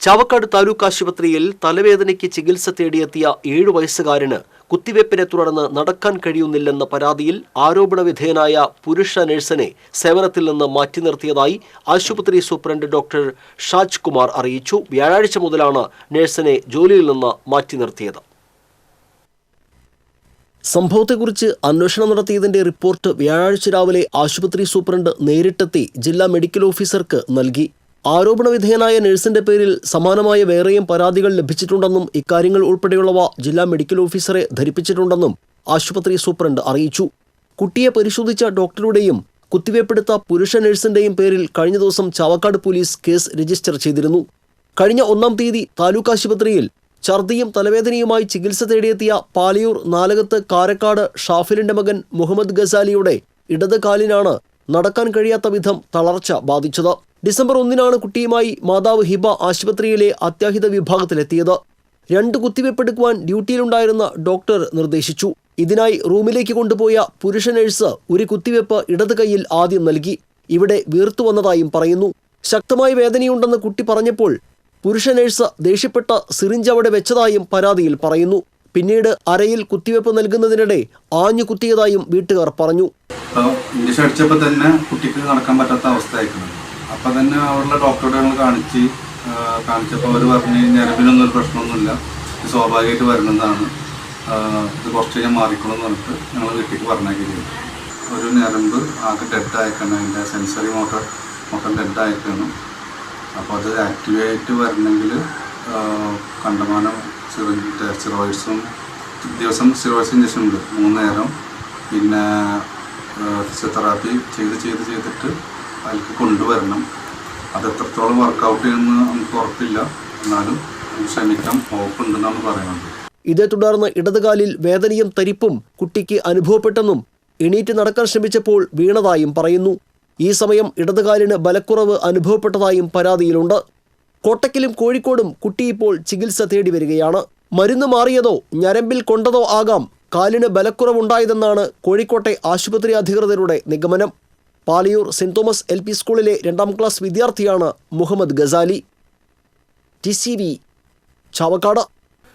ചാവക്കാട് താലൂക്ക് ആശുപത്രിയിൽ തലവേദനയ്ക്ക് ചികിത്സ തേടിയെത്തിയ ഏഴു വയസ്സുകാരന് കുത്തിവയ്പ്പിനെ തുടർന്ന് നടക്കാൻ കഴിയുന്നില്ലെന്ന പരാതിയിൽ ആരോപണ വിധേയനായ പുരുഷ നഴ്സിനെ സേവനത്തിൽ നിന്ന് മാറ്റി നിർത്തിയതായി ആശുപത്രി സൂപ്രണ്ട് ഡോക്ടർ ഷാജ് കുമാർ അറിയിച്ചു. വ്യാഴാഴ്ച മുതലാണ് നഴ്സിനെ ജോലിയിൽ നിന്ന് മാറ്റി നിർത്തിയത്. സംഭവത്തെക്കുറിച്ച് അന്വേഷണം നടത്തിയതിന്റെ റിപ്പോർട്ട് വ്യാഴാഴ്ച രാവിലെ ആശുപത്രി സൂപ്രണ്ട് നേരിട്ടെത്തി ജില്ലാ മെഡിക്കൽ ഓഫീസർക്ക് നൽകി. ആരോപണ വിധേയനായ നഴ്സിന്റെ പേരിൽ സമാനമായ വേറെയും പരാതികൾ ലഭിച്ചിട്ടുണ്ടെന്നും ഇക്കാര്യങ്ങൾ ഉൾപ്പെടെയുള്ളവ ജില്ലാ മെഡിക്കൽ ഓഫീസറെ ധരിപ്പിച്ചിട്ടുണ്ടെന്നും ആശുപത്രി സൂപ്രണ്ട് അറിയിച്ചു. കുട്ടിയെ പരിശോധിച്ച ഡോക്ടറുടെയും കുത്തിവയ്പ്പെടുത്ത പുരുഷ നഴ്സിന്റെയും പേരിൽ കഴിഞ്ഞ ദിവസം ചാവക്കാട് പോലീസ് കേസ് രജിസ്റ്റർ ചെയ്തിരുന്നു. കഴിഞ്ഞ ഒന്നാം തീയതി താലൂക്ക് ആശുപത്രിയിൽ ഛർദിയും തലവേദനയുമായി ചികിത്സ തേടിയെത്തിയ പാലിയൂർ നാലകത്ത് കാരക്കാട് ഷാഫിലിന്റെ മകൻ മുഹമ്മദ് ഗസാലിയുടെ ഇടത് കാലിനാണ് നടക്കാൻ കഴിയാത്ത വിധം തളർച്ച ബാധിച്ചത്. ഡിസംബർ ഒന്നിനാണ് കുട്ടിയുമായി മാതാവ് ഹിബ ആശുപത്രിയിലെ അത്യാഹിത വിഭാഗത്തിലെത്തിയത്. രണ്ട് കുത്തിവെപ്പെടുക്കുവാൻ ഡ്യൂട്ടിയിലുണ്ടായിരുന്ന ഡോക്ടർ നിർദ്ദേശിച്ചു. ഇതിനായി റൂമിലേക്ക് കൊണ്ടുപോയ പുരുഷ നഴ്സ് ഒരു കുത്തിവെപ്പ് ഇടത് കൈയിൽ ആദ്യം നൽകി. ഇവിടെ വീർത്തു വന്നതായും പറയുന്നു. ശക്തമായ വേദനയുണ്ടെന്ന് കുട്ടി പറഞ്ഞപ്പോൾ പുരുഷ നഴ്സ് ദേഷ്യപ്പെട്ട സിറിഞ്ച് അവിടെ വെച്ചതായും പരാതിയിൽ പറയുന്നു. പിന്നീട് അരയിൽ കുത്തിവെപ്പ് നൽകുന്നതിനിടെ ആഞ്ഞു കുത്തിയതായും വീട്ടുകാർ പറഞ്ഞു. ഇഞ്ചക്ഷൻ അടിച്ചപ്പോൾ തന്നെ കുട്ടിക്ക് നടക്കാൻ പറ്റാത്ത അവസ്ഥ ആയിക്കണം അപ്പം തന്നെ അവിടെയുള്ള ഡോക്ടറോട് ഞങ്ങൾ കാണിച്ച് കാണിച്ചപ്പോൾ അവർ പറഞ്ഞ് ഞരമ്പിനൊന്നും ഒരു പ്രശ്നമൊന്നുമില്ല. ഇത് സ്വാഭാവികമായിട്ട് വരുന്നതാണ്. ആ, ഇത് കുറച്ച് കഴിഞ്ഞാൽ മാറിക്കണം എന്ന് പറഞ്ഞിട്ട് ഞങ്ങൾ വീട്ടിലേക്ക് പറഞ്ഞേക്കുകയും ഒരു ഞരമ്പ് ആകെ ഡെഡ് ആയിക്കണം. അതിന്റെ സെൻസറി മോട്ടർ മൊത്തം ഡെഡ് ആയിക്കണം. അപ്പോൾ അത് ആക്ടിവേറ്റ് വരണമെങ്കിൽ കണ്ടമാനം സിറോയിഡ്സും ദിവസം സിറോയിഡ്സ് ഇഞ്ചക്ഷൻ ഉണ്ട്. മൂന്ന് നേരം. പിന്നെ ഫിസിയോതെറാപ്പി ചെയ്ത് ചെയ്ത് ചെയ്തിട്ട് അതിലേക്ക് കൊണ്ടുവരണം. അത് എത്രത്തോളം വർക്കൗട്ട് ചെയ്യുമെന്ന് നമുക്ക് ഉറപ്പില്ല. എന്നാലും ശ്രമിക്കാം. ഹോപ്പുണ്ടെന്നാണ് പറയുന്നത്. ഇതേ തുടർന്ന് ഇടതുകാലിൽ വേദനയും തരിപ്പും കുട്ടിക്ക് അനുഭവപ്പെട്ടെന്നും എണീറ്റ് നടക്കാൻ ശ്രമിച്ചപ്പോൾ വീണതായും പറയുന്നു. ഈ സമയം ഇടതുകാലിന് ബലക്കുറവ് അനുഭവപ്പെട്ടതായും പരാതിയിലുണ്ട്. കോട്ടക്കലും കോഴിക്കോടും കുട്ടി ഇപ്പോൾ ചികിത്സ തേടി വരികയാണ്. മരുന്ന് മാറിയതോ ഞരമ്പിൽ കൊണ്ടതോ ആകാം. കാലിന് ബലക്കുറവുണ്ടായതെന്നാണ് കോഴിക്കോട്ടെ ആശുപത്രി അധികൃതരുടെ നിഗമനം. Paliyur saint Thomas L P സ്കൂളിലെ രണ്ടാം ക്ലാസ് വിദ്യാർത്ഥിയാണ് Muhammad Ghazali. T C V Chavakkad.